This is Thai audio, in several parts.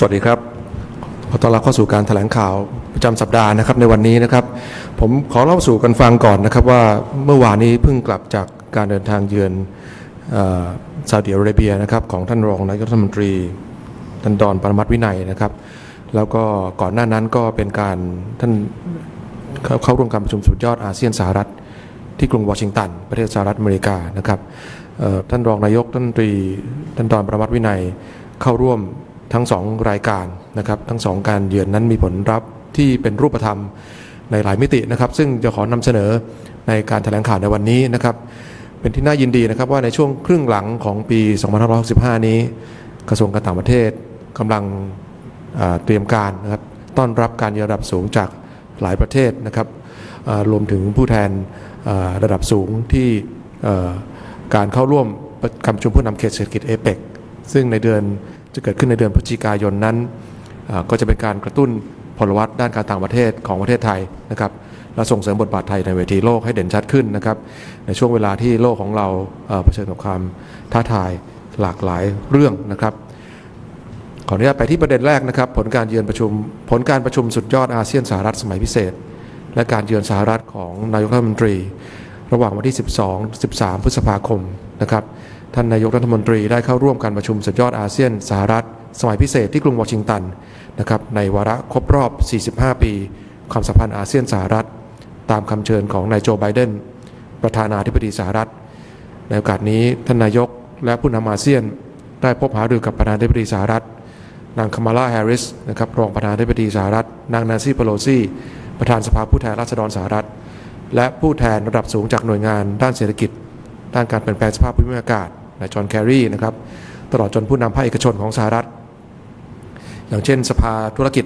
สวัสดีครับ ขอต้อนรับเข้าสู่การแถลงข่าวประจำสัปดาห์นะครับในวันนี้นะครับ ผมขอเล่าสู่กันฟังก่อนนะครับว่าเมื่อวานนี้เพิ่งกลับจากการเดินทางเยือนซาอุดิอาระเบียนะครับของท่านรองนายกรัฐมนตรีท่านดอนปรมัตถ์วินัยนะครับ แล้วก็ก่อนหน้านั้นก็เป็นการท่านเข้าเข้าร่วมการประชุมสุดยอดอาเซียนสหรัฐที่กรุงวอชิงตัน ประเทศสหรัฐอเมริกานะครับท่านรองนายกท่านตรีท่านดอนประมัตวินัยเข้าร่วม ทั้งสองรายการนะครับทั้งสองการเยือนนั้นมีผลลัพธ์ที่เป็นรูปธรรมในหลายมิตินะครับ ซึ่งจะขอนำเสนอในการแถลงข่าวในวันนี้นะครับ เป็นที่น่ายินดีนะครับว่าในช่วงครึ่งหลังของปี 2565 นี้ กระทรวงการต่างประเทศกำลังเตรียมการนะครับต้อนรับการเยือนระดับสูงจากหลายประเทศนะครับรวมถึงผู้แทนระดับสูงที่การเข้าร่วมการประชุมผู้นำเขตเศรษฐกิจเอเปกซึ่งในเดือน จะเกิดขึ้นในเดือนพฤศจิกายนนั้น ก็จะเป็นการกระตุ้นพลวัตด้านการต่างประเทศของประเทศไทยนะครับและส่งเสริมบทบาทไทยในเวทีโลกให้เด่นชัดขึ้นนะครับในช่วงเวลาที่โลกของเราเอ่อเผชิญกับความท้าทายหลากหลายเรื่องนะครับขออนุญาตไปที่ประเด็นแรกนะครับ ผลการเยือนประชุมผลการประชุมสุดยอดอาเซียนสหรัฐสมัยพิเศษ และการเยือนสหรัฐของนายกรัฐมนตรี ระหว่างวันที่ 12 13 พฤษภาคมนะครับ ท่านนายกรัฐมนตรีได้เข้าร่วมการประชุมสุดยอดอาเซียนสหรัฐ สมัยพิเศษที่กรุงวอชิงตันนะครับในวาระครบรอบ 45 ปี ความสัมพันธ์อาเซียนสหรัฐ ตามคำเชิญของนายโจไบเดนประธานาธิบดีสหรัฐ ในโอกาสนี้ท่านนายกและผู้นำอาเซียนได้พบหารือกับประธานาธิบดีสหรัฐ นางคามาลาแฮร์ริสนะครับรองประธานาธิบดีสหรัฐ นางแนนซี่เพโลซีประธานสภาผู้แทนราษฎรสหรัฐ และผู้แทนระดับสูงจากหน่วยงานด้านเศรษฐกิจ ด้านการเปลี่ยนแปลงสภาพภูมิอากาศ นายจอห์นแครีนะครับตลอดจนผู้นำภาคเอกชนของสหรัฐ อย่างเช่นสภาธุรกิจ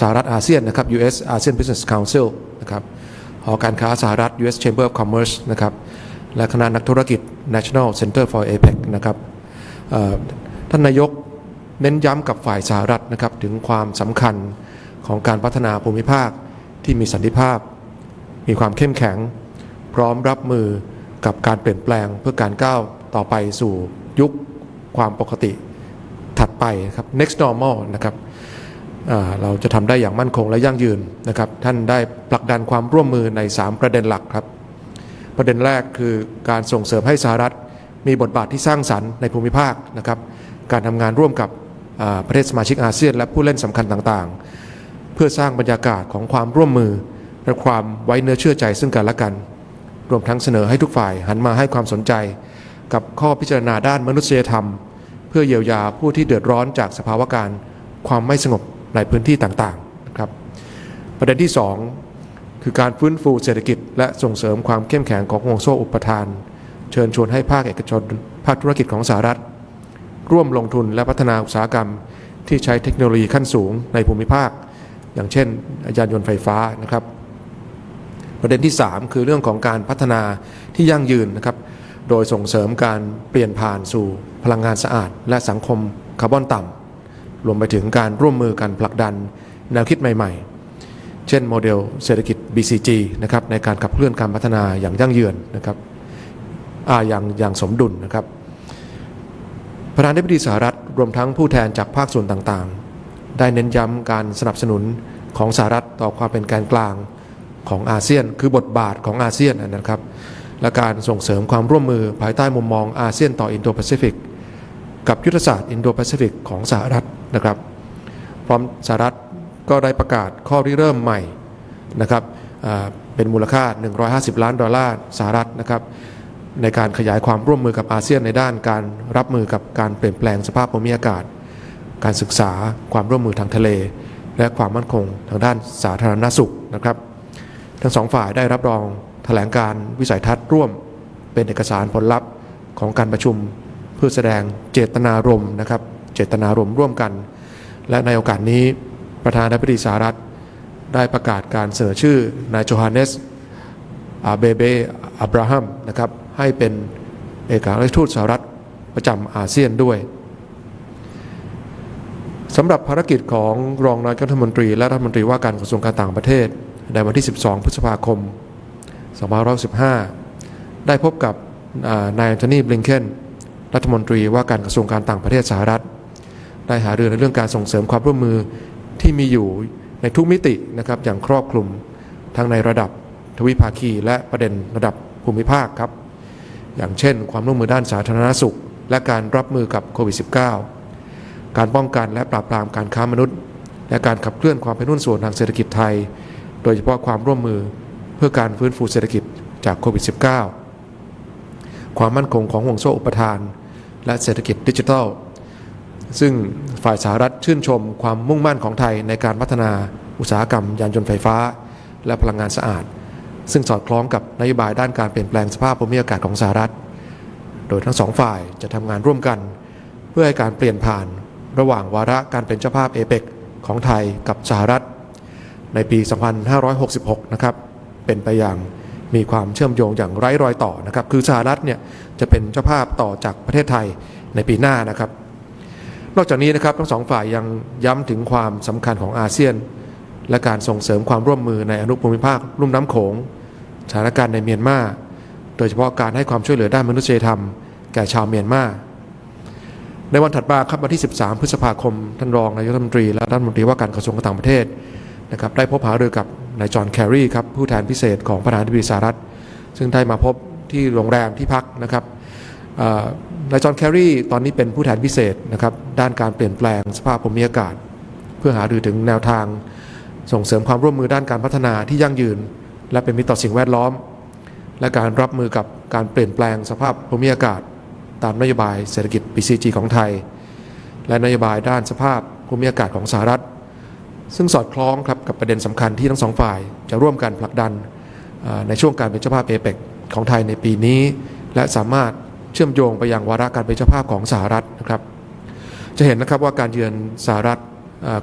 สหรัฐอาเซียนนะครับ US ASEAN Business Council นะครับหอการค้าสหรัฐ US Chamber of Commerce นะครับและคณะนักธุรกิจ National Center for APEC นะครับท่านนายกเน้นย้ำกับฝ่ายสหรัฐนะครับถึงความสำคัญของการพัฒนาภูมิภาคที่มีสันติภาพ มีความเข้มแข็ง พร้อมรับมือกับการเปลี่ยนแปลงเพื่อการก้าว ต่อไปสู่ยุคความปกติถัดไปครับ next normal นะครับเราจะทำได้อย่างมั่นคงและยั่งยืนนะครับ ท่านได้ผลักดันความร่วมมือใน 3 ประเด็นหลักครับ ประเด็นแรกคือการส่งเสริมให้สหรัฐ มีบทบาทที่สร้างสรรค์ในภูมิภาคนะครับ การทำงานร่วมกับประเทศสมาชิกอาเซียน และผู้เล่นสำคัญต่างๆ เพื่อสร้างบรรยากาศของความร่วมมือและความไว้เนื้อเชื่อใจซึ่งกันและกัน รวมทั้งเสนอให้ทุกฝ่ายหันมาให้ความสนใจ กับข้อพิจารณาด้านมนุษยธรรม เพื่อเยียวยาผู้ที่เดือดร้อนจากสภาวะการความไม่สงบในพื้นที่ต่างๆนะครับประเด็นที่ 2 คือการฟื้นฟูเศรษฐกิจ และส่งเสริมความเข้มแข็งของห่วงโซ่อุปทาน เชิญชวนให้ภาคเอกชน ภาคธุรกิจของสหรัฐ ร่วมลงทุนและพัฒนาอุตสาหกรรม ที่ใช้เทคโนโลยีขั้นสูงในภูมิภาค อย่างเช่นยานยนต์ไฟฟ้านะครับประเด็นที่ 3 คือเรื่องของการพัฒนาที่ยั่งยืนนะครับ โดยส่งเสริมการเปลี่ยนผ่านสู่พลังงานสะอาด และสังคมคาร์บอนต่ำรวมไปถึงการร่วมมือกันผลักดันแนวคิดใหม่ ๆ เช่นโมเดลเศรษฐกิจ BCG นะครับในการขับเคลื่อนการพัฒนาอย่างยั่งยืนนะครับอาอย่างอย่างสมดุลนะครับประธานาธิบดีสหรัฐรวมทั้งผู้แทนจากภาคส่วนต่างๆ ได้เน้นย้ำการสนับสนุนของสหรัฐต่อความเป็นแกนกลางของอาเซียน คือบทบาทของอาเซียนนะครับ และการส่งเสริมความร่วมมือภายใต้มุมมองอาเซียนต่ออินโดแปซิฟิกกับยุทธศาสตร์อินโดแปซิฟิกของสหรัฐนะครับ พร้อมสหรัฐก็ได้ประกาศข้อริเริ่มใหม่นะครับเป็นมูลค่า 150 ล้านดอลลาร์สหรัฐนะครับในการขยายความร่วมมือกับอาเซียนในด้านการรับมือกับการเปลี่ยนแปลงสภาพภูมิอากาศ การศึกษาความร่วมมือทางทะเล และความมั่นคงทางด้านสาธารณสุขนะครับ ทั้งสองฝ่ายได้รับรอง แถลงการวิสัยทัศน์ร่วมเป็นเอกสารผลลัพธ์ของการประชุม เพื่อแสดงเจตนารมณ์นะครับ เจตนารมณ์ร่วมกัน และในโอกาสนี้ประธานาธิบดีสหรัฐ ได้ประกาศการเสนอชื่อนายโจฮานเนสอาเบเบอับราฮัมนะครับให้เป็นเอกอัครราชทูตสหรัฐประจำอาเซียนด้วยสำหรับภารกิจของรองนายกรัฐมนตรีและรัฐมนตรีว่าการกระทรวงการต่างประเทศ ในวันที่ 12 พฤษภาคม 2515 ได้พบกับนายแอนโทนีบลิงเคนรัฐมนตรีว่าการกระทรวงการต่างประเทศสหรัฐ ได้หารือในเรื่องการส่งเสริมความร่วมมือที่มีอยู่ในทุกมิตินะครับอย่างครอบคลุมทั้งในระดับทวิภาคีและประเด็นระดับภูมิภาคครับ อย่างเช่น ความร่วมมือด้านสาธารณสุข และการรับมือกับโควิด -19 การป้องกันและปราบปรามการค้ามนุษย์ และการขับเคลื่อนความเป็นหุ้นส่วนทางเศรษฐกิจไทย โดยเฉพาะความร่วมมือ พื่อการฟื้นฟูเศรษฐกิจจากโควิด -19 ความมั่นคงของห่วงโซ่อุปทาน และเศรษฐกิจดิจิทัล ซึ่งฝ่ายสหรัฐชื่นชมความมุ่งมั่นของไทยในการพัฒนาอุตสาหกรรมยานยนต์ไฟฟ้า และพลังงานสะอาด ซึ่งสอดคล้องกับนโยบายด้านการเปลี่ยนแปลงสภาพภูมิอากาศของสหรัฐ โดยทั้งสองฝ่ายจะทำงานร่วมกัน เพื่อให้การเปลี่ยนผ่านระหว่างวาระการเป็นเจ้าภาพเอเปกของไทยกับสหรัฐ ในปี 2566 นะครับ เป็นไปอย่างมีความเชื่อมโยงอย่างไร้รอยต่อนะครับ คือสหรัฐเนี่ยจะเป็นเจ้าภาพต่อจากประเทศไทยในปีหน้านะครับ นอกจากนี้นะครับทั้งสองฝ่ายยังย้ำถึงความสำคัญของอาเซียน และการส่งเสริมความร่วมมือในอนุภูมิภาคลุ่มน้ำโขงสถานการณ์ในเมียนมาโดยเฉพาะการให้ความช่วยเหลือด้านมนุษยธรรม แก่ชาวเมียนมาในวันถัดมาครับวันที่ 13 พฤษภาคม ท่านรองนายกรัฐมนตรีและรัฐมนตรีว่าการกระทรวงการต่างประเทศ นะครับได้พบหารือกับนายจอห์นแครีครับผู้แทนพิเศษของประธานาธิบดีสหรัฐ ซึ่งได้มาพบที่โรงแรมที่พักนะครับนายจอห์นแครีตอนนี้เป็นผู้แทนพิเศษนะครับด้านการเปลี่ยนแปลงสภาพภูมิอากาศ เพื่อหารือถึงแนวทางส่งเสริมความร่วมมือด้านการพัฒนาที่ยั่งยืน และเป็นมิตรต่อสิ่งแวดล้อม และการรับมือกับการเปลี่ยนแปลงสภาพภูมิอากาศ ตามนโยบายเศรษฐกิจ BCG ของไทย และนโยบายด้านสภาพภูมิอากาศของสหรัฐ ซึ่งสอดคล้องครับกับประเด็นสำคัญที่ทั้งสองฝ่าย จะร่วมกันผลักดันในช่วงการเป็นเจ้าภาพเอเปกของไทยในปีนี้ และสามารถเชื่อมโยงไปยังวาระการเป็นเจ้าภาพของสหรัฐนะครับ จะเห็นนะครับว่าการเยือนสหรัฐ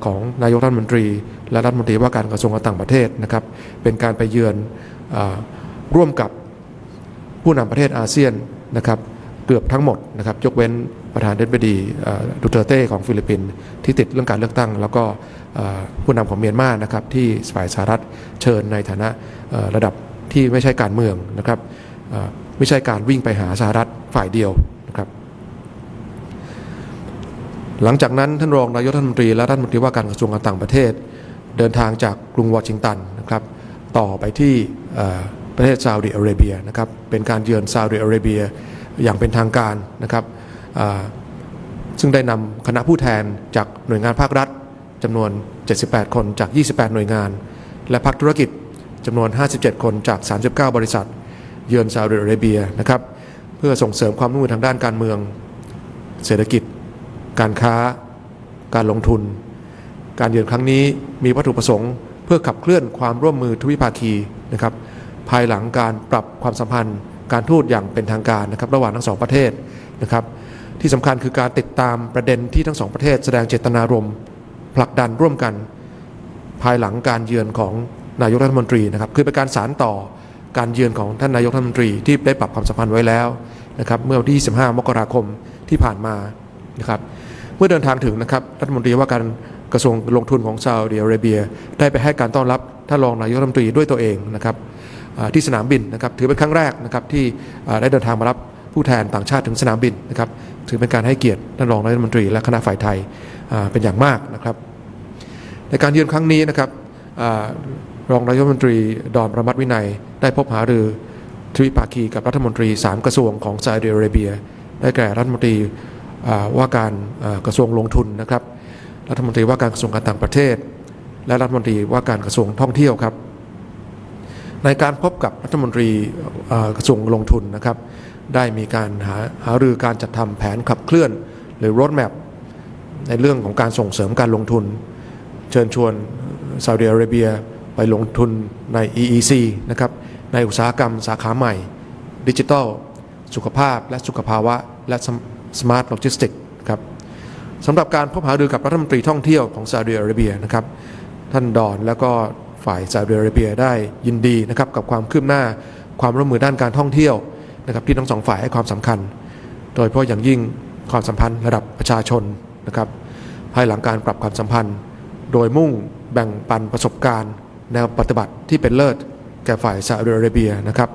ของนายกรัฐมนตรี และรัฐมนตรีว่าการกระทรวงการต่างประเทศนะครับ เป็นการไปเยือนร่วมกับผู้นำประเทศอาเซียนนะครับเกือบทั้งหมดนะครับยกเว้นประธานเดนบดีดูเตอร์เต้ของฟิลิปปินส์ที่ติดเรื่องการเลือกตั้ง แล้วก็ ผู้นำของเมียนมานะครับที่ฝ่ายสหรัฐเชิญในฐานะระดับที่ไม่ใช่การเมืองนะครับไม่ใช่การวิ่งไปหาสหรัฐฝ่ายเดียวนะครับ หลังจากนั้นท่านรองนายกรัฐมนตรีและรัฐมนตรีว่าการกระทรวงการต่างประเทศ เดินทางจากกรุงวอชิงตันนะครับต่อไปที่ประเทศซาอุดิอาระเบียนะครับเป็นการเยือนซาอุดิอาระเบียอย่างเป็นทางการนะครับซึ่งได้นำคณะผู้แทนจากหน่วยงานภาครัฐ จำนวน 78 คนจาก 28 หน่วยงาน และภาคธุรกิจจำนวน 57 คนจาก 39 บริษัท เยือนซาอุดิอาระเบียนะครับเพื่อส่งเสริมความร่วมมือทางด้านการเมือง เศรษฐกิจ การค้า การลงทุน การเยือนครั้งนี้มีวัตถุประสงค์ เพื่อขับเคลื่อนความร่วมมือทวิภาคีนะครับภายหลังการปรับความสัมพันธ์ การทูตอย่างเป็นทางการนะครับระหว่างทั้งสองประเทศนะครับที่สำคัญคือการติดตามประเด็นที่ทั้งสองประเทศแสดงเจตนารมณ์ ผลักดันร่วมกัน ภายหลังการเยือนของนายกรัฐมนตรีนะครับคือเป็นการสารต่อการเยือนของท่านนายกรัฐมนตรีที่ได้ปรับความสัมพันธ์ไว้แล้วนะครับเมื่อวันที่ 25 มกราคมที่ผ่านมานะครับเมื่อเดินทางถึงนะครับรัฐมนตรีว่าการกระทรวงลงทุนของซาอุดิอาระเบีย ได้ไปให้การต้อนรับท่านรองนายกรัฐมนตรีด้วยตัวเองนะครับที่สนามบินนะครับถือเป็นครั้งแรกนะครับที่ได้เดินทางมารับผู้แทนต่างชาติถึงสนามบินนะครับถือเป็นการให้เกียรติท่านรองนายกรัฐมนตรีและคณะฝ่ายไทย เป็นอย่างมากนะครับ ในการเยือนครั้งนี้นะครับอรองนายกรัฐมนตรีดอนประมัตวินัย ได้พบหารือทวิภาคีกับรัฐมนตรี 3 กระทรวงของซาอุดิอาระเบีย ได้แก่รัฐมนตรีว่าการกระทรวงลงทุนนะครับ รัฐมนตรีว่าการกระทรวงการต่างประเทศ และรัฐมนตรีว่าการกระทรวงท่องเที่ยวครับ ในการพบกับรัฐมนตรีกระทรวงลงทุนนะครับ ได้มีการหาหารือการจัดทำแผนขับเคลื่อน หรือ road map ในเรื่องของการส่งเสริมการลงทุน เชิญชวนซาอุดิอาระเบียไปลงทุนใน EEC นะครับในอุตสาหกรรมสาขาใหม่ ดิจิทัล สุขภาพ และสุขภาวะ และสมาร์ทโลจิสติกครับสำหรับการพบหารือกับรัฐมนตรีท่องเที่ยวของซาอุดิอาระเบียนะครับท่านดอนแล้วก็ฝ่ายซาอุดิอาระเบียได้ยินดีนะครับกับความคืบหน้าความร่วมมือด้านการท่องเที่ยวนะครับที่ทั้งสองฝ่ายให้ความสำคัญ โดยเฉพาะอย่างยิ่งความสัมพันธ์ระดับประชาชน นะครับภายหลังการปรับความสัมพันธ์ โดยมุ่งแบ่งปันประสบการณ์แนวปฏิบัติที่เป็นเลิศแก่ฝ่ายซาอุดิอาระเบียนะครับ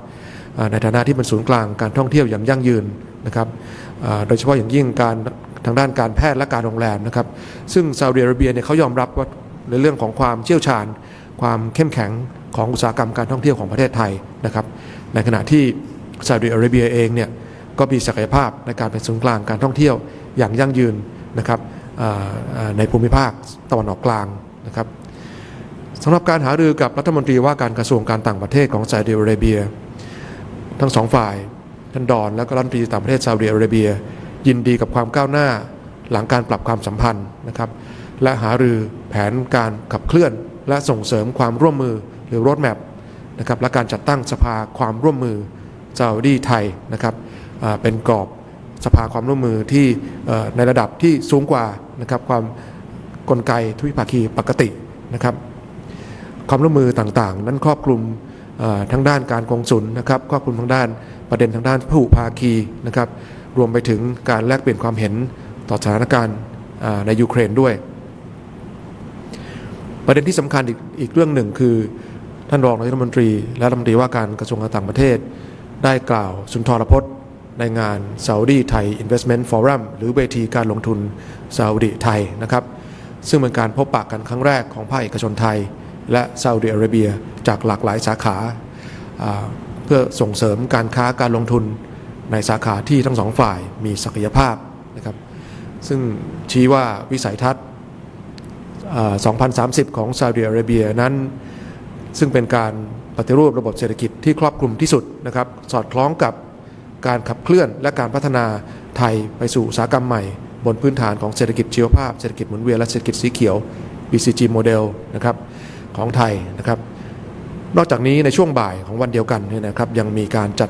ในฐานะที่เป็นศูนย์กลางการท่องเที่ยวอย่างยั่งยืนนะครับโดยเฉพาะอย่างยิ่งการทางด้านการแพทย์และการโรงแรมนะครับซึ่งซาอุดิอาระเบียเนี่ยเขายอมรับว่าในเรื่องของความเชี่ยวชาญ ความเข้มแข็งของอุตสาหกรรมการท่องเที่ยวของประเทศไทยนะครับในขณะที่ซาอุดิอาระเบียเองเนี่ยก็มีศักยภาพในการเป็นศูนย์กลางการท่องเที่ยวอย่างยั่งยืน นะครับในภูมิภาคตะวันออกกลางนะครับสำหรับการหารือกับรัฐมนตรีว่าการกระทรวงการต่างประเทศของซาอุดิอาระเบีย ทั้งสองฝ่ายท่านดอนและก็รัฐมนตรีต่างประเทศซาอุดิอาระเบีย ยินดีกับความก้าวหน้าหลังการปรับความสัมพันธ์นะครับ และหารือแผนการขับเคลื่อน และส่งเสริมความร่วมมือหรือ road map นะครับและการจัดตั้งสภาความร่วมมือซาอุดีไทยนะครับเป็นกรอบ สภาความร่วมมือที่ในระดับที่สูงกว่านะครับความกลไกทวิภาคีปกตินะครับความร่วมมือต่างๆ นั้นครอบคลุมทั้งด้านการกงสุลนะครับครอบคลุมทั้งด้านประเด็นทางด้านผู้ภาคีนะครับรวมไปถึงการแลกเปลี่ยนความเห็นต่อสถานการณ์ในยูเครนด้วย ประเด็นที่สำคัญอีกอีกเรื่องหนึ่งคือ ท่านรองนายกรัฐมนตรี และรัฐมนตรีว่าการกระทรวงการต่างประเทศ ได้กล่าวสุนทรพจน์ ในงาน Saudi Thai Investment Forum หรือเวทีการลงทุนซาอุดิไทยนะครับ ซึ่งเป็นการพบปะกันครั้งแรกของภาคเอกชนไทย และซาอุดิอาระเบียจากหลากหลายสาขา เพื่อส่งเสริมการค้าการลงทุนในสาขาที่ทั้งสองฝ่ายมีศักยภาพนะครับซึ่งชี้ว่าวิสัยทัศน์ 2030 ของซาอุดิอาระเบียนั้น ซึ่งเป็นการปฏิรูประบบเศรษฐกิจที่ครอบคลุมที่สุดนะครับ สอดคล้องกับ การขับเคลื่อนและการพัฒนาไทยไปสู่อุตสาหกรรมใหม่ บนพื้นฐานของเศรษฐกิจชีวภาพ เศรษฐกิจหมุนเวียนและเศรษฐกิจสีเขียว BCG โมเดลนะครับของไทยนะครับ นอกจากนี้ในช่วงบ่ายของวันเดียวกันเนี่ยนะครับยังมีการจัด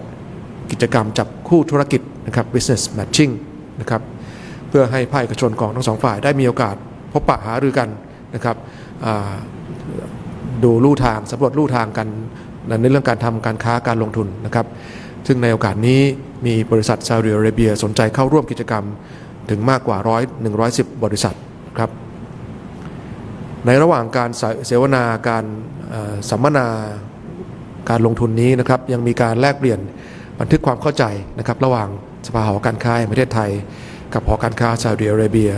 กิจกรรมจับคู่ธุรกิจนะครับ business matching นะครับเพื่อให้ภาคเอกชนของทั้งสองฝ่ายได้มีโอกาสพบปะหารือกันนะครับดูลู่ทางสำรวจลู่ทางกันในเรื่องการทำการค้าการลงทุนนะครับ ซึ่งในโอกาสนี้มีบริษัทซาอุดิอาระเบียสนใจเข้าร่วมกิจกรรมถึงมากกว่าร้อย110บริษัทครับในระหว่างการเสวนาการสัมมนาการลงทุนนี้นะครับยังมีการแลกเปลี่ยนบันทึกความเข้าใจนะครับระหว่างสภาหอการค้าแห่งประเทศไทย กับหอการค้าซาอุดิอาระเบีย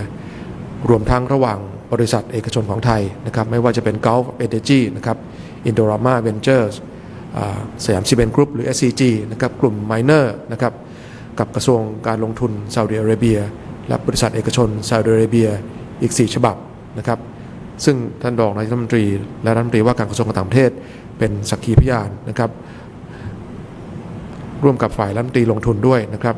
รวมทั้งระหว่างบริษัทเอกชนของไทยนะครับไม่ว่าจะเป็น Gulf Energy นะครับอิน สยามซีเมนต์กรุ๊ปหรือ SCG นะครับกลุ่ม Miner นะครับกับกระทรวงการลงทุนซาอุดิอาระเบีย และบริษัทเอกชนซาอุดิอาระเบียอีก 4 ฉบับนะครับซึ่งท่านรองนายกรัฐมนตรี และรัฐมนตรีว่าการกระทรวงการต่างประเทศ เป็นสักขีพยานนะครับ ร่วมกับฝ่ายรัฐมนตรีลงทุนด้วยนะครับ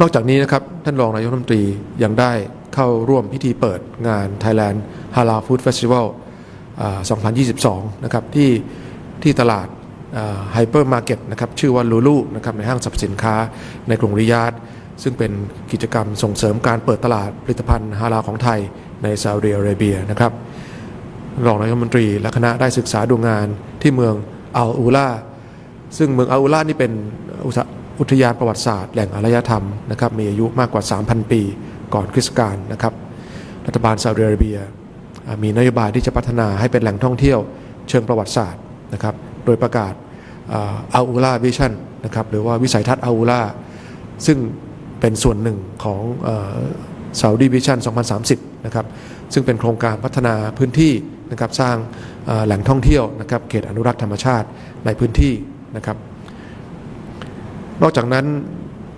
นอกจากนี้นะครับท่านรองนายกรัฐมนตรียังได้เข้าร่วมพิธีเปิดงาน Thailand Halal Food Festival 2022 นะครับที่ที่ตลาดไฮเปอร์มาร์เก็ตนะครับชื่อว่าลูลูนะครับในห้างสรรพสินค้าในกรุงริยาดซึ่งเป็นกิจกรรมส่งเสริมการเปิดตลาดผลิตภัณฑ์ฮาลาของไทยในซาอุดิอาระเบียนะครับรองนายกรัฐมนตรีและคณะได้ศึกษาดูงานที่เมืองอัลอูลาซึ่งเมืองอัลอูลานี่เป็นอุทยานประวัติศาสตร์แหล่งอารยธรรมนะครับมีอายุมากกว่า 3,000 ปีก่อนคริสต์กาลนะครับรัฐบาลซาอุดิอาระเบีย มีนโยบายที่จะพัฒนาให้เป็นแหล่งท่องเที่ยวเชิงประวัติศาสตร์นะครับ โดยประกาศอัลอูลาวิชั่นนะครับหรือว่าวิสัยทัศน์อัลอูลาซึ่งเป็นส่วนหนึ่งของซาอุดีวิชั่น 2030 นะครับ ซึ่งเป็นโครงการพัฒนาพื้นที่นะครับสร้างแหล่งท่องเที่ยวนะครับเขตอนุรักษ์ธรรมชาติในพื้นที่นะครับ นอกจากนั้น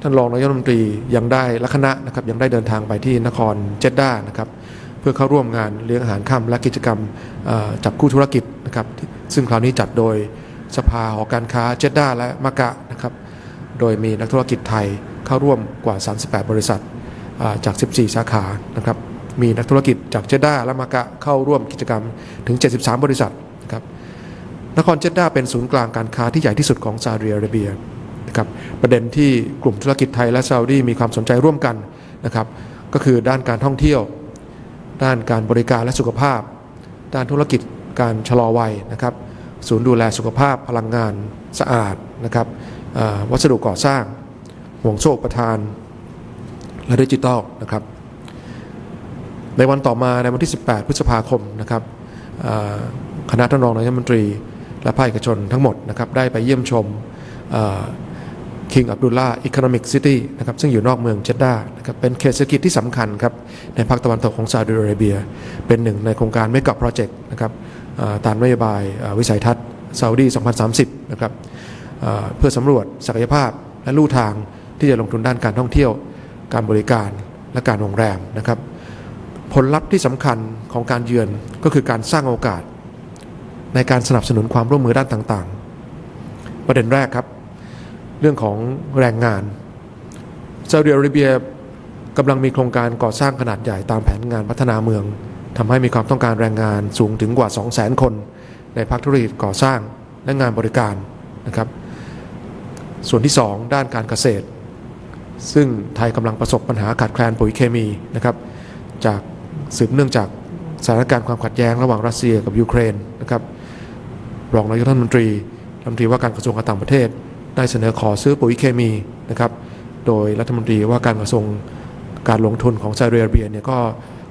ท่านรองนายกรัฐมนตรียังได้และคณะนะครับยังได้เดินทางไปที่นครเจดดานะครับ เพื่อเข้าร่วมงานเลี้ยงอาหารค่ำและกิจกรรมจับคู่ธุรกิจนะครับซึ่งคราวนี้จัดโดยสภาหอการค้าเจดดาและมะกะนะครับโดยมีนักธุรกิจไทยเข้าร่วมกว่า 38 บริษัทจาก 14 สาขานะครับมีนักธุรกิจจากเจดดาและมะกะเข้าร่วมกิจกรรมถึง 73 บริษัทนะครับนครเจดดาเป็นศูนย์กลางการค้าที่ใหญ่ที่สุดของซาอุดิอาระเบียนะครับประเด็นที่กลุ่มธุรกิจไทยและซาอุดีมีความสนใจร่วมกันนะครับก็คือด้านการท่องเที่ยว ด้านการบริการและสุขภาพ ด้านธุรกิจการชะลอวัยนะครับ ศูนย์ดูแลสุขภาพพลังงานสะอาดนะครับวัสดุก่อสร้างห่วงโซ่ประทาน และดิจิทัลนะครับ ในวันต่อมาในวันที่ 18 พฤษภาคมนะครับคณะท่านรองนายกรัฐมนตรี และภาคเอกชนทั้งหมดนะครับได้ไปเยี่ยมชม เอ่อ King Abdullah Economic City นะครับซึ่งอยู่นอกเมืองเจดดานะครับเป็นเขตเศรษฐกิจที่สำคัญครับในภาคตะวันตกของซาอุดิอาระเบีย เป็นหนึ่งในโครงการไม่กับโปรเจกต์นะครับตามนโยบายวิสัยทัศน์ซาอุดี 2030 นะครับเพื่อสำรวจศักยภาพและลู่ทางที่จะลงทุนด้านการท่องเที่ยว การบริการและการโรงแรมนะครับ ผลลัพธ์ที่สำคัญของการเยือนก็คือการสร้างโอกาส ในการสนับสนุนความร่วมมือด้านต่างๆ ประเด็นแรกครับ เรื่องของแรงงานซาอุดิอาระเบียกำลังมีโครงการก่อสร้างขนาดใหญ่ตามแผนงานพัฒนาเมืองทำให้มีความต้องการแรงงานสูงถึงกว่า 200,000 คน ในภาคธุรกิจก่อสร้างและงานบริการนะครับ ส่วนที่ 2 ด้านการเกษตร ซึ่งไทยกำลังประสบปัญหาขาดแคลนปุ๋ยเคมีนะครับ จากสืบเนื่องจากสถานการณ์ความขัดแย้งระหว่างรัสเซียกับยูเครนนะครับ รองนายกรัฐมนตรีรัฐมนตรีว่าการกระทรวงการต่างประเทศ ได้เสนอขอซื้อปุ๋ยเคมีนะครับ โดยรัฐมนตรีว่าการกระทรวงการลงทุนของซาอุดิอาระเบียเนี่ยก็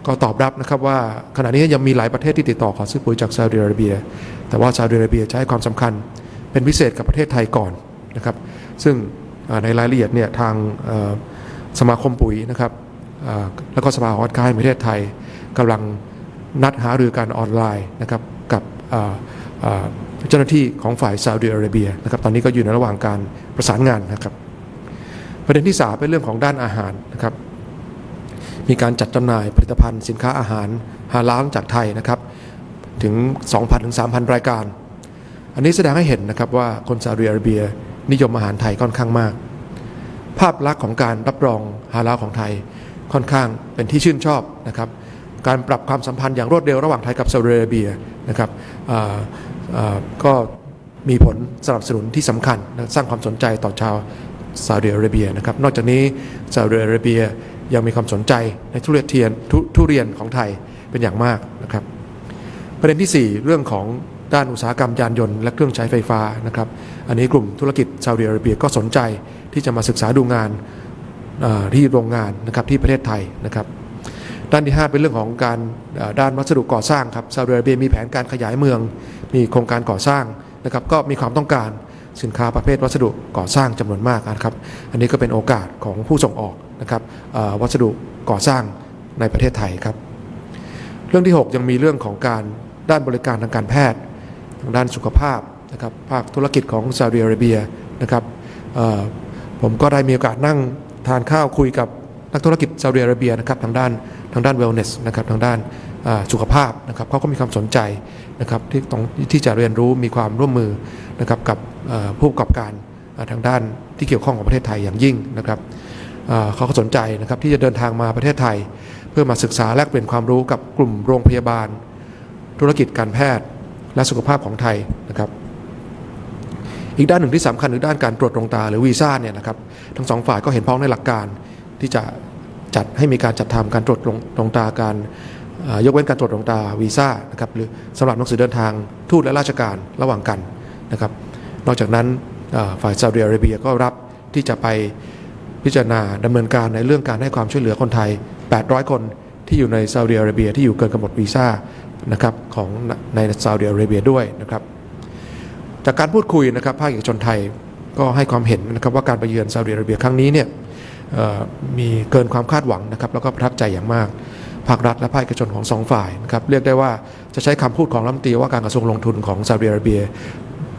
ก็ตอบรับนะครับว่าขณะนี้ยังมีหลายประเทศที่ติดต่อขอซื้อปุ๋ยจากซาอุดิอาระเบีย แต่ว่าซาอุดิอาระเบียจะให้ความสำคัญเป็นพิเศษกับประเทศไทยก่อนนะครับ ซึ่งในรายละเอียดเนี่ยทางสมาคมปุ๋ยนะครับแล้วก็สภาหอการค้าแห่งประเทศไทยกำลังนัดหารือการออนไลน์นะครับกับ เจ้าหน้าที่ของฝ่ายซาอุดิอาระเบียนะครับตอนนี้ก็อยู่ในระหว่างการประสานงานนะครับ ประเด็นที่สามเป็นเรื่องของด้านอาหารนะครับ มีการจัดจำหน่ายผลิตภัณฑ์สินค้าอาหารฮาลาลจากไทยนะครับถึง 2,000ถึง3,000 รายการ อันนี้แสดงให้เห็นนะครับว่าคนซาอุดิอาระเบียนิยมอาหารไทยค่อนข้างมาก ภาพลักษณ์ของการรับรองฮาลาลของไทยค่อนข้างเป็นที่ชื่นชอบนะครับการปรับความสัมพันธ์อย่างรวดเร็วระหว่างไทยกับซาอุดิอาระเบียนะครับอ่า ก็มีผลสนับสนุนที่สำคัญนะสร้างความสนใจต่อชาวซาอุดิอาระเบียนะครับนอกจากนี้ซาอุดิอาระเบียยังมีความสนใจในทุเรียนเทียนทุทุเรียนของไทยเป็นอย่างมากนะครับ ประเด็นที่ 4 เรื่องของด้านอุตสาหกรรมยานยนต์และเครื่องใช้ไฟฟ้านะครับอันนี้กลุ่มธุรกิจซาอุดิอาระเบียก็สนใจที่จะมาศึกษาดูงานที่โรงงานนะครับที่ประเทศไทยนะครับ ด้านที่ 5 เป็นเรื่องของการด้านวัสดุก่อสร้างครับซาอุดิอาระเบียมีแผนการขยายเมือง มีโครงการก่อสร้างนะครับก็มีความต้องการสินค้าประเภทวัสดุก่อสร้างจำนวนมากนะครับ อันนี้ก็เป็นโอกาสของผู้ส่งออกนะครับวัสดุก่อสร้างในประเทศไทยครับ เรื่องที่ 6 ยังมีเรื่องของการด้านบริการทางการแพทย์ทางด้านสุขภาพนะครับภาคธุรกิจของซาอุดิอาระเบียนะครับผมก็ได้มีโอกาสนั่งทานข้าวคุยกับนักธุรกิจซาอุดิอาระเบียนะครับทางด้านทางด้านเวลเนสนะครับทางด้าน สุขภาพนะครับเขาก็มีความสนใจนะครับที่ต้องที่จะเรียนรู้มีความร่วมมือนะครับกับผู้ประกอบการทางด้านที่เกี่ยวข้องกับประเทศไทยอย่างยิ่งนะครับเขาก็สนใจนะครับที่จะเดินทางมาประเทศไทย เพื่อมาศึกษาแลกเปลี่ยนความรู้กับกลุ่มโรงพยาบาล ธุรกิจการแพทย์และสุขภาพของไทยนะครับอีกด้านหนึ่งที่สำคัญคือด้านการตรวจดวงตาหรือวีซ่าเนี่ยนะครับทั้งสองฝ่ายก็เห็นพ้องในหลักการที่จะจัดให้มีการจัดทำการตรวจดวงตาการ ยกเว้นการตรวจดวงตาวีซ่านะครับหรือสำหรับหนังสือเดินทางทูตและราชการระหว่างกันนะครับ นอกจากนั้นฝ่ายซาอุดิอาระเบียก็รับที่จะไปพิจารณาดำเนินการในเรื่องการให้ความช่วยเหลือคนไทย 800 คนที่อยู่ในซาอุดิอาระเบียที่อยู่เกินกำหนดวีซ่านะครับของในซาอุดิอาระเบียด้วยนะครับ จากการพูดคุยนะครับภาคเอกชนไทยก็ให้ความเห็นนะครับว่าการไปเยือนซาอุดิอาระเบียครั้งนี้เนี่ยมีเกินความคาดหวังนะครับแล้วก็ประทับใจอย่างมาก ภาครัฐและภาคเอกชนของสองฝ่ายนะครับเรียกได้ว่าจะใช้คำพูดของรัฐมนตรีว่าการกระทรวงลงทุนของซาอุดิอาระเบีย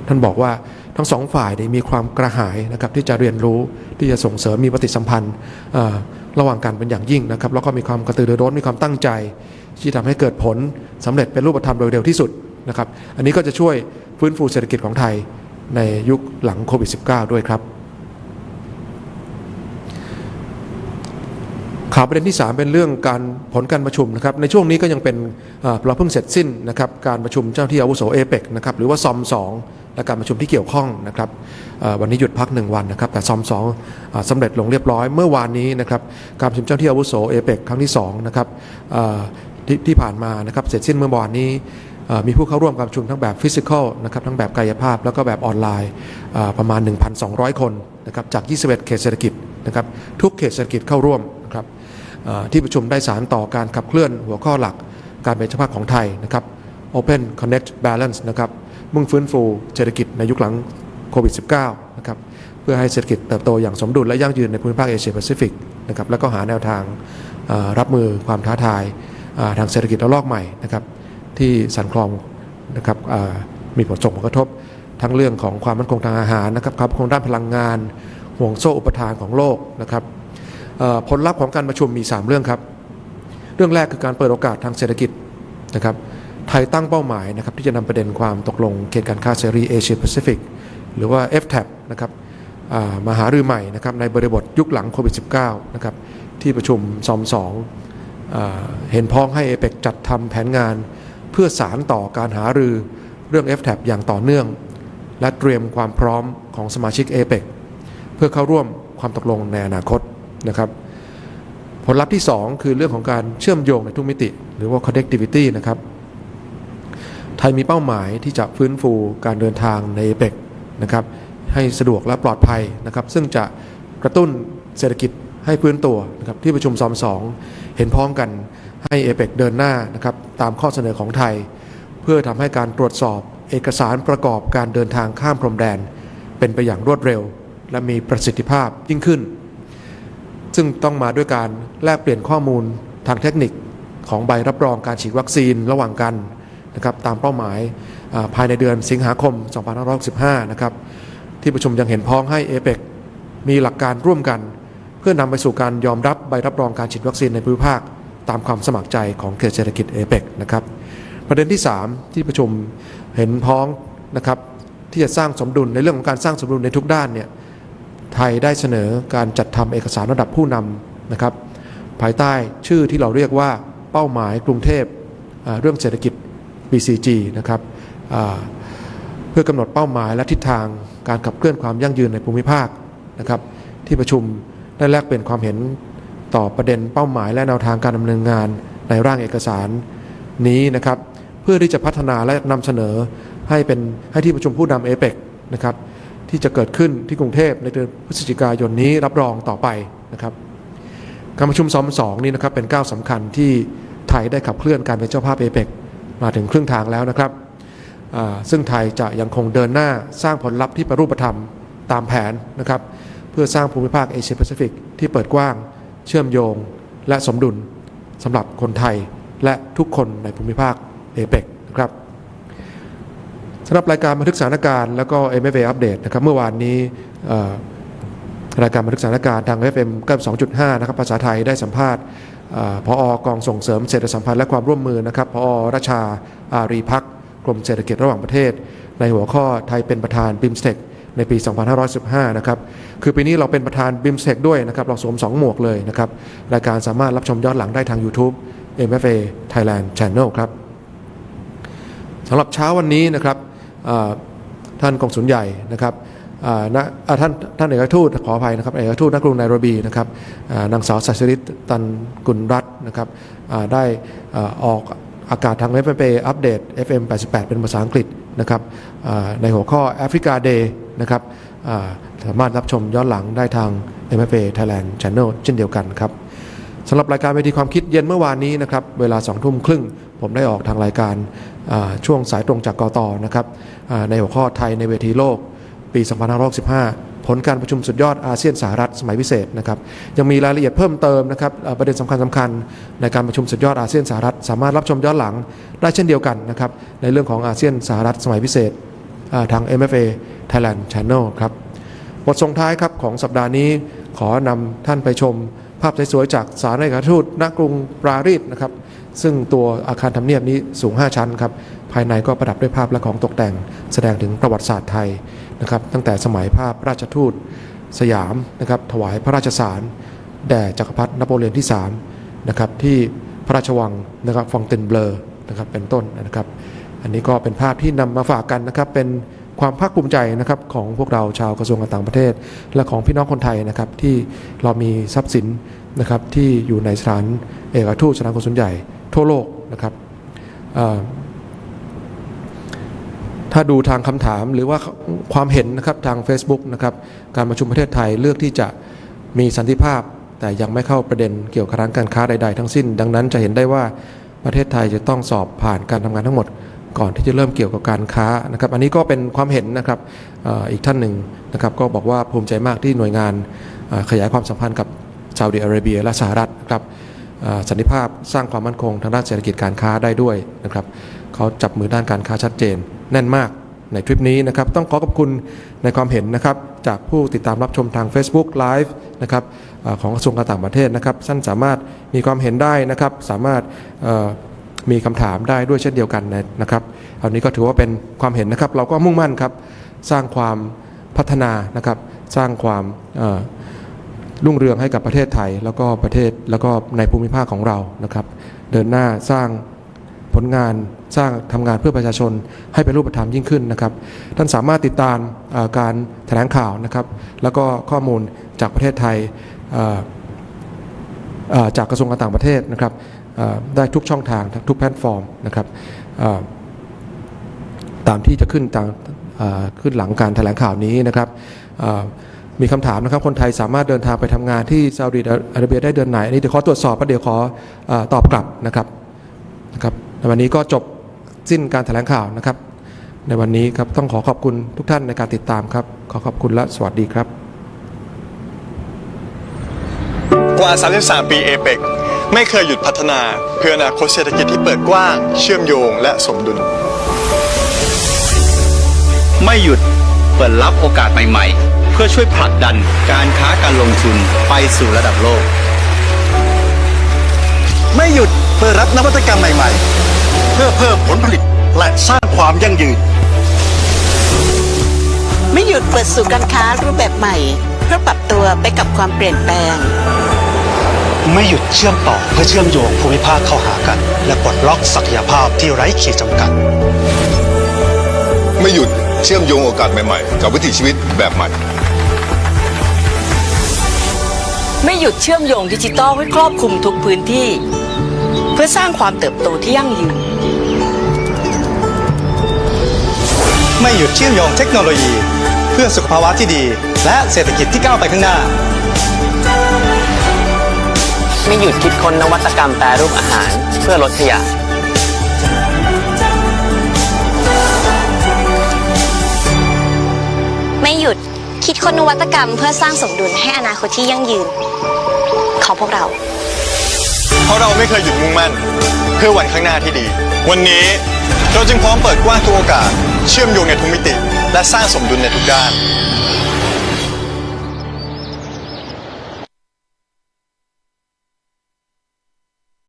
ท่านบอกว่าทั้งสองฝ่ายเนี่ยมีความกระหายนะครับที่จะเรียนรู้ที่จะส่งเสริมมีปฏิสัมพันธ์ระหว่างกันเป็นอย่างยิ่งนะครับแล้วก็มีความกระตือรือร้นมีความตั้งใจ ที่ทำให้เกิดผลสำเร็จเป็นรูปธรรมโดยเร็วที่สุดนะครับอันนี้ก็จะช่วยฟื้นฟูเศรษฐกิจของไทยในยุคหลังโควิด -19 ด้วยครับ ข่าวประเด็นที่ 3 เป็นเรื่องการผลการประชุมนะครับในช่วงนี้ก็ยังเป็นเราเพิ่งเสร็จสิ้นนะครับการประชุมเจ้าที่อาวุโสเอเปกนะครับหรือว่าซอม2และการประชุมที่เกี่ยวข้องนะครับวันนี้หยุดพักหนึ่งวันนะครับแต่ซอม2อ่าสำเร็จลงเรียบร้อยเมื่อวานนี้นะครับการประชุมเจ้าที่อาวุโสเอเปกครั้งที่2นะครับที่ที่ผ่านมานะครับเสร็จสิ้นเมื่อวานนี้มีผู้เข้าร่วมการประชุมทั้งแบบฟิสิกอลนะครับทั้งแบบกายภาพแล้วก็แบบออนไลน์ประมาณ 1,200 คนนะครับจาก 21 เขตเศรษฐกิจนะครับทุกเขตเศรษฐกิจเข้าร่วมนะครับเอ่อ ที่ประชุมได้สารต่อการขับเคลื่อนหัวข้อหลักการเป็นเจ้าภาพของไทยนะครับ Open Connect Balance นะครับมุ่งฟื้นฟูเศรษฐกิจในยุคหลังโควิด -19 นะครับเพื่อให้เศรษฐกิจเติบโตอย่างสมดุลและยั่งยืนในภูมิภาคเอเชียแปซิฟิกนะครับแล้วก็หาแนวทางรับมือความท้าทายทางเศรษฐกิจระลอกใหม่นะครับที่สันคลอนนะครับมีผลส่งผลกระทบ ทั้งเรื่องของความมั่นคงทางอาหารนะครับความมั่นคงด้านพลังงานห่วงโซ่อุปทานของโลกนะครับ ผลลัพธ์ของการประชุมมี 3 เรื่องครับ เรื่องแรกคือการเปิดโอกาสทางเศรษฐกิจนะครับไทยตั้งเป้าหมายนะครับที่จะนำประเด็นความตกลงเขตการค้าเสรีเอเชียแปซิฟิกหรือว่า FTAP นะครับมาหารือใหม่นะครับในบริบทยุคหลังโควิด -19 นะครับที่ประชุมซอม2อ่าเห็นพ้องให้เอเปกจัดทำแผนงาน เพื่อสารต่อการหารือเรื่อง FTAP อย่างต่อเนื่อง และเตรียมความพร้อมของสมาชิกเอเปกเพื่อเข้าร่วมความตกลงในอนาคต นะครับผลลัพธ์ที่ 2 คือเรื่องของการเชื่อมโยงในทุกมิติ หรือว่า connectivity นะครับไทยมีเป้าหมายที่จะฟื้นฟูการเดินทางในเอเปกนะครับให้สะดวกและปลอดภัยนะครับ ซึ่งจะกระตุ้นเศรษฐกิจให้ฟื้นตัวนะครับที่ประชุมซอมสองเห็นพ้องกันให้เอเปกเดินหน้านะครับตามข้อเสนอของไทย เพื่อทำให้การตรวจสอบเอกสารประกอบการเดินทางข้ามพรมแดน เป็นไปอย่างรวดเร็ว และมีประสิทธิภาพยิ่งขึ้น ซึ่งต้องมาด้วยการแลกเปลี่ยนข้อมูลทางเทคนิคของใบรับรองการฉีดวัคซีนระหว่างกันนะครับตามเป้าหมายภายในเดือนสิงหาคม 2565 นะครับที่ประชุมยังเห็นพ้องให้เอเปกมีหลักการร่วมกัน เพื่อนำไปสู่การยอมรับใบรับรองการฉีดวัคซีนในภูมิภาค ตามความสมัครใจของเขตเศรษฐกิจเอเปกนะครับประเด็นที่ 3 ที่ประชุมเห็นพ้องนะครับที่จะสร้างสมดุลในเรื่องของการสร้างสมดุลในทุกด้านเนี่ย ไทยได้เสนอการจัดทำเอกสารระดับผู้นำนะครับ ภายใต้ชื่อที่เราเรียกว่าเป้าหมายกรุงเทพเรื่องเศรษฐกิจ BCG นะครับเพื่อกำหนดเป้าหมายและทิศทางการขับเคลื่อนความยั่งยืนในภูมิภาคนะครับที่ประชุมได้แลกเปลี่ยนความเห็นต่อประเด็นเป้าหมายและแนวทางการดำเนินงานในร่างเอกสารนี้นะครับ เพื่อที่จะพัฒนาและนำเสนอให้เป็นให้ที่ประชุมผู้นำเอเปกนะครับ ที่จะเกิดขึ้นที่กรุงเทพในเดือนพฤศจิกายนนี้รับรองต่อไปนะครับการประชุมซอมสองนี้นะครับเป็นก้าวสำคัญที่ไทยได้ขับเคลื่อนการเป็นเจ้าภาพเอเปกมาถึงครึ่งทางแล้วนะครับ ซึ่งไทยจะยังคงเดินหน้าสร้างผลลัพธ์ที่ประรูปธรรมตามแผนนะครับ เพื่อสร้างภูมิภาคเอเชียแปซิฟิกที่เปิดกว้าง เชื่อมโยง และสมดุลสำหรับคนไทยและทุกคนในภูมิภาคเอเปกนะครับ สำหรับรายการบันทึกสถานการณ์แล้วก็ MFA อัปเดตนะครับเมื่อวานนี้รายการบันทึกสถานการณ์ทาง FM 92.5 นะครับภาษาไทยได้สัมภาษณ์เอ่อพออกองส่งเสริมเศรษฐสัมพันธ์และความร่วมมือนะครับพอราชาอารีพักกรมเศรษฐกิจระหว่างประเทศ ในหัวข้อไทยเป็นประธานบิมสเทคในปี 2515 นะครับ คือปีนี้เราเป็นประธานบิมสเทคด้วยนะครับ เราสวม 2 หมวกเลยนะครับ รายการสามารถรับชมย้อนหลังได้ทาง YouTube MFA Thailand Channel ครับสำหรับเช้าวันนี้นะครับ ท่านกองสุลใหญ่นะครับอ่าณอ่าท่านท่านเอกทูตขออภัยนะครับเอกทูตนักกรุงไนโรบีนะครับนางสาวสัชริตตันกุลรัตน์นะครับได้ออกอากาศทาง f อ a อัปเดต FM 88 เป็นภาษาอังกฤษนะครับในหัวข้อแอฟริกาเดย์นะครับสามารถรับชมย้อนหลังได้ทาง MFA Thailand Channel เช่นเดียวกันครับ สำหรับรายการเวทีความคิดเย็นเมื่อวานนี้นะครับเวลา2องทุ่มครึ่ง ผมได้ออกทางรายการช่วงสายตรงจากกตนะครับในหัวข้อไทยในเวทีโลกปี 2565 ผลการประชุมสุดยอดอาเซียนสหรัฐสมัยพิเศษนะครับยังมีรายละเอียดเพิ่มเติมนะครับประเด็นสำคัญสคัญๆในการประชุมสุดยอดอาเซียนสหรัฐสามารถรับชมย้อนหลังได้เช่นเดียวกันนะครับในเรื่องของอาเซียนสหรัฐสมัยพิเศษทาง MFA Thailand Channel ครับบทส่งท้ายครับของสัปดาห์นี้ขอนำท่านไปชม ภาพสวยๆจากสารเอกอัครทูตณกรุงปรารีสนะครับ ซึ่งตัวอาคารทำเนียบนี้สูง 5 ชั้นครับ ภายในก็ประดับด้วยภาพและของตกแต่ง แสดงถึงประวัติศาสตร์ไทยนะครับ ตั้งแต่สมัยภาพราชทูตสยามนะครับ ถวายพระราชสาร แด่จักรพรรดินโปเลียนที่3นะครับที่พระราชวังนะครับฟองเตนเบลอนะครับเป็นต้นนะครับ อันนี้ก็เป็นภาพที่นำมาฝากกันนะครับเป็น ความภาคภูมิใจนะครับของพวกเราชาวกระทรวงการต่างประเทศ และของพี่น้องคนไทยนะครับที่เรามีทรัพย์สินนะครับที่อยู่ในสถานเอกอัครทูตสถานกงสุลใหญ่ทั่วโลกนะครับถ้าดูทางคำถามหรือว่าความเห็นนะครับทาง Facebook นะครับการประชุมประเทศไทยเลือกที่จะมีสันติภาพ แต่ยังไม่เข้าประเด็นเกี่ยวกับทางการค้าใด ๆ ทั้งสิ้น ดังนั้นจะเห็นได้ว่าประเทศไทยจะต้องสอบผ่านการทำงานทั้งหมด ก่อนที่จะเริ่มเกี่ยวกับการค้านะครับ อันนี้ก็เป็นความเห็นนะครับอีกท่านหนึ่งนะครับ ก็บอกว่าภูมิใจมากที่หน่วยงานขยายความสัมพันธ์กับซาอุดิอาระเบีย และสหรัฐนะครับสันติภาพสร้างความมั่นคงทางด้านเศรษฐกิจการค้าได้ด้วยนะครับเขาจับมือด้านการค้าชัดเจนแน่นมากในทริปนี้นะครับ ต้องขอขอบคุณในความเห็นนะครับ จากผู้ติดตามรับชมทาง Facebook Live นะครับของกระทรวงการต่างประเทศนะครับท่านสามารถมีความเห็นได้นะครับ สามารถ มีคำถามได้ด้วยเช่นเดียวกันนะครับอันนี้ก็ถือว่าเป็นความเห็นนะครับ เราก็มุ่งมั่นครับ สร้างความพัฒนานะครับ สร้างความรุ่งเรืองให้กับประเทศไทย แล้วก็ประเทศแล้วก็ในภูมิภาคของเรานะครับ เดินหน้าสร้างผลงานสร้างทำงานเพื่อประชาชนให้เป็นรูปธรรมยิ่งขึ้นนะครับ ท่านสามารถติดตามการแถลงข่าวนะครับ แล้วก็ข้อมูลจากประเทศไทยจากกระทรวงการต่างประเทศนะครับ ได้ทุกช่องทางทุกแพลตฟอร์มนะครับตามที่จะขึ้นตามขึ้นหลังการแถลงข่าวนี้นะครับมีคำถามนะครับคนไทยสามารถเดินทางไปทำงานที่ซาอุดิอาระเบียได้เดือนไหนนนี้เดี๋ยวขอตรวจสอบแล้วเดี๋ยวขออตอบกลับนะครับนะครับในวันนี้ก็จบสิ้นการแถลงข่าวนะครับ ในวันนี้ครับต้องขอขอบคุณทุกท่านในการติดตามครับ ขอขอบคุณและสวัสดีครับ กว่า 33 ปีเอเปก ไม่เคยหยุดพัฒนาเพื่ออนาคตเศรษฐกิจที่เปิดกว้าง เชื่อมโยงและสมดุล ไม่หยุดเปิดรับโอกาสใหม่ๆ เพื่อช่วยผลักดันการค้าการลงทุนไปสู่ระดับโลก ไม่หยุดเปิดรับนวัตกรรมใหม่ๆ เพื่อเพิ่มผลผลิตและสร้างความยั่งยืน ไม่หยุดเปิดสู่การค้ารูปแบบใหม่ เพื่อปรับตัวไปกับความเปลี่ยนแปลง ไม่หยุดเชื่อมต่อเพื่อเชื่อมโยงภูมิภาคเข้าหากัน และปลดล็อกศักยภาพที่ไร้ขีดจำกัด ไม่หยุดเชื่อมโยงโอกาสใหม่ๆ กับวิถีชีวิตแบบใหม่ ไม่หยุดเชื่อมโยงดิจิทัลให้ครอบคลุมทุกพื้นที่ เพื่อสร้างความเติบโตที่ยั่งยืน ไม่หยุดเชื่อมโยงเทคโนโลยี เพื่อสุขภาวะที่ดี และเศรษฐกิจที่ก้าวไปข้างหน้า ไม่หยุดคิดค้นนวัตกรรมแปรรูปอาหารเพื่อลดขยะ ไม่หยุดคิดค้นนวัตกรรมเพื่อสร้างสมดุลให้อนาคตที่ยั่งยืน ของพวกเรา เพราะเราไม่เคยหยุดมุ่งมั่น เพื่อวันข้างหน้าที่ดี วันนี้เราจึงพร้อมเปิดกว้างทุกโอกาส เชื่อมโยงในทุกมิติ และสร้างสมดุลในทุกด้าน